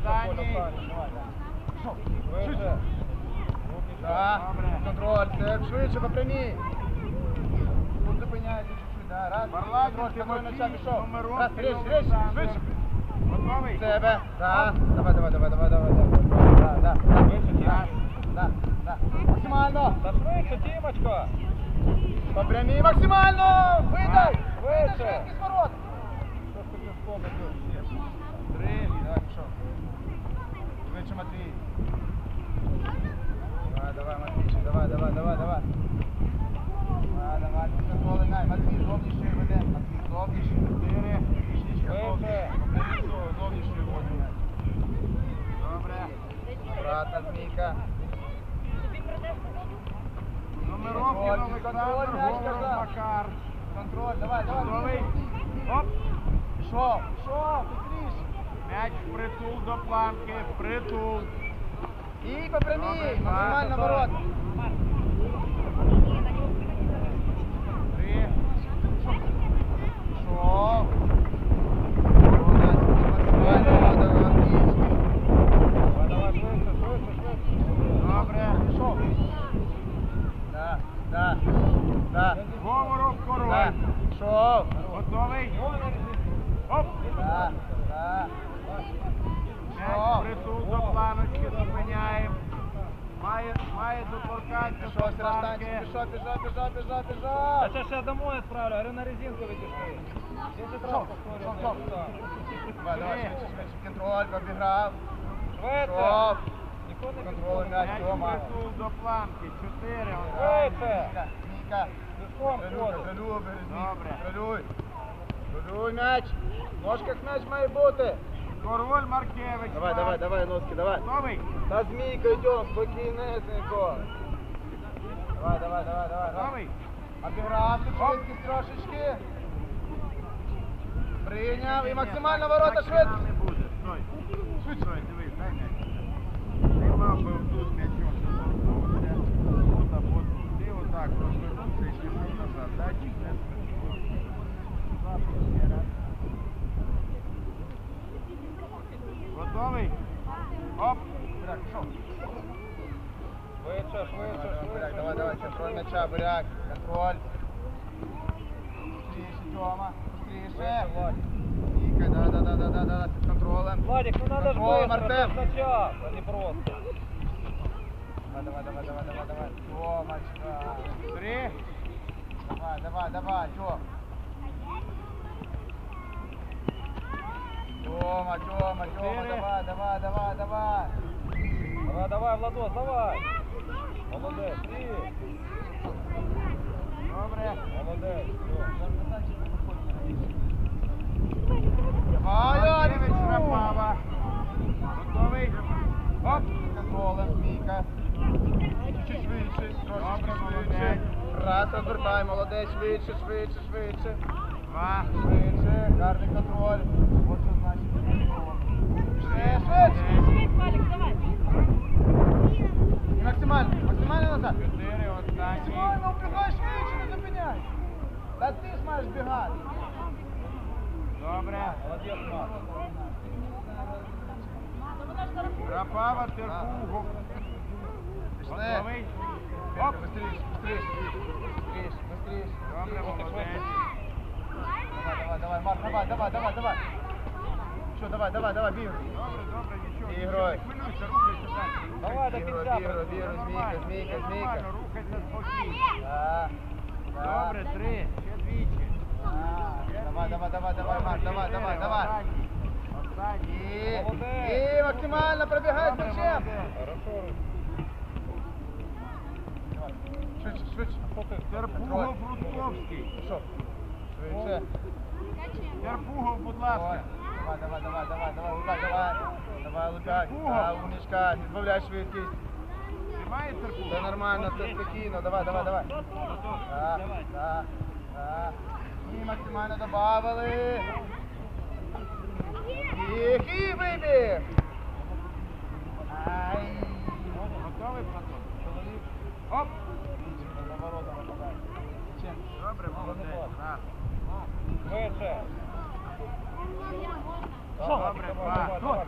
Останній. Швидше. Так, Добре. контроль, це швидше по прямій. Тут зупиняється чуть-чуть, да, раз. Барладін, контроль, контроль м'яча Тимофій, пішов. номерок, Раз, ріж, Олександр. ріж, швидше. Готовий? Себе, так. Давай, давай, давай, давай, давай, давай. Да, да, да. Раз. Да, да. Максимально. Та швидше, Тімочко! По прямій максимально. Видай. А, Видай швидше. швидкість ворот. Що ж ти вспомнив? Най. Матвій, зовнішньою веде. Матвій, зовнішньою. Зовнішньою. Добре. Змійка. Олександр, Говоров. Макар. Контроль, давай, давай. Готовий? Оп. Пішов, пішов, быстріше. М'яч впритул до планки, впритул. І по прямій, максимально два. ворот. Три. Пішов. Молодець, максимально ворот, отлично. Давай, давай, швидше, швидше, швидше. Добре. Пішов. Да, да, да, Говоров да. король. Пішов. Готовий? Оп. Да, да. М'яч до планочки, зупиняємо. Має, має Пішов, до планки. пішов, пішов, пішов, пішов, пішов. це ще домой відправлю, говорю, на резинку відійшли. Так. Давай, давай, швидше, швидше, контроль, обіграв. Швидше! Контроль, м'яч, М'яч Тьома. до планки. Чотири. Швидше! Березнік, Добре. контролюй. Контролюй м'яч. В ножках м'яч має бути. Король Маркевич. Давай, давай, давай, носки, давай. Готовий? Та змійка йдем, спокійнесенько. Давай, давай, давай, давай. Готовий? Обіграв швидкість трошечки. Прийняв і максимально ворота швидкість. не. Стой. Стой, дивись, дай м'яч. Ти мав би тут м'ячом доторкнувся. Тут або тут. Ти отак розвернувся і пішов назад. Датчик не спрацював. Запуск ще раз. Готовий? Оп. Буряк, пішов. Швидше, швидше, Буряк, швидше. давай, давай, контроль м'яча, буряк, контроль. Быстріше, Тьома, быстріше. Міка, да, да, да, да, да, да, під контролем. Владик, ну надо ж Контроль, быстро, Артем. это ж на час, а не просто. Давай, давай, давай, давай, давай, давай. Тьомочка. Три. Давай, давай, давай, Тьом. Тьома, Тьома, Тьома, давай, давай, давай, давай. Давай, давай, Владос, давай. Молодець, ти. Добре. Молодець. Аліку. Рапава. Готовий? Оп. Контролем, Міка. Чуть швидше, трошечки швидше. Раз, розвертай, молодець, швидше, швидше, швидше. Два. Швидше, гарний контроль. От що значить контроль. Ще, швидше. І максимально, максимально назад. Чотири. Останній. Максимально вбігай швидше, не зупиняй. Та ти ж маєш бігати. Добре. Молодець, Макс. Рапава, Терпугов. Пішли. Готовий? Оп, Оп. быстріше, быстріше. Быстріше, быстріше. Добре, молодець. Давай, давай, давай, Марк, давай, давай, давай, давай. Що, давай, давай, давай, біг. Добре, добре, нічого. Іграй. Не хвилюйся, рухайся далі. Давай до Бігро, кінця. бігро, працюй. бігро, змійка, Нормально, змійка, все змійка. нормально, Рухайся спокійно. Добре, три. Ще двічі. Да. Давай, давай, давай, давай, Марк, давай, давай, давай. Останній. І, і максимально пробігай з м'ячем. Хорошо. Давай, Швидше, швидше. Що? Терпугов, Рудковський. Пішов. Швидше. Терпугов, будь Давай, ласка. давай, давай, давай, давай, давай, давай. Давай, лупай. Терпугов. Да, умничка, відбавляй швидкість. Тримає Терпугов? Все нормально, все спокійно, давай, давай, давай. Да, да, да. І максимально добавили. Їх і вибіг. Ай. Готовий, Платон? Оп. За подай. Добре, молодець. Швидше. Добре, два.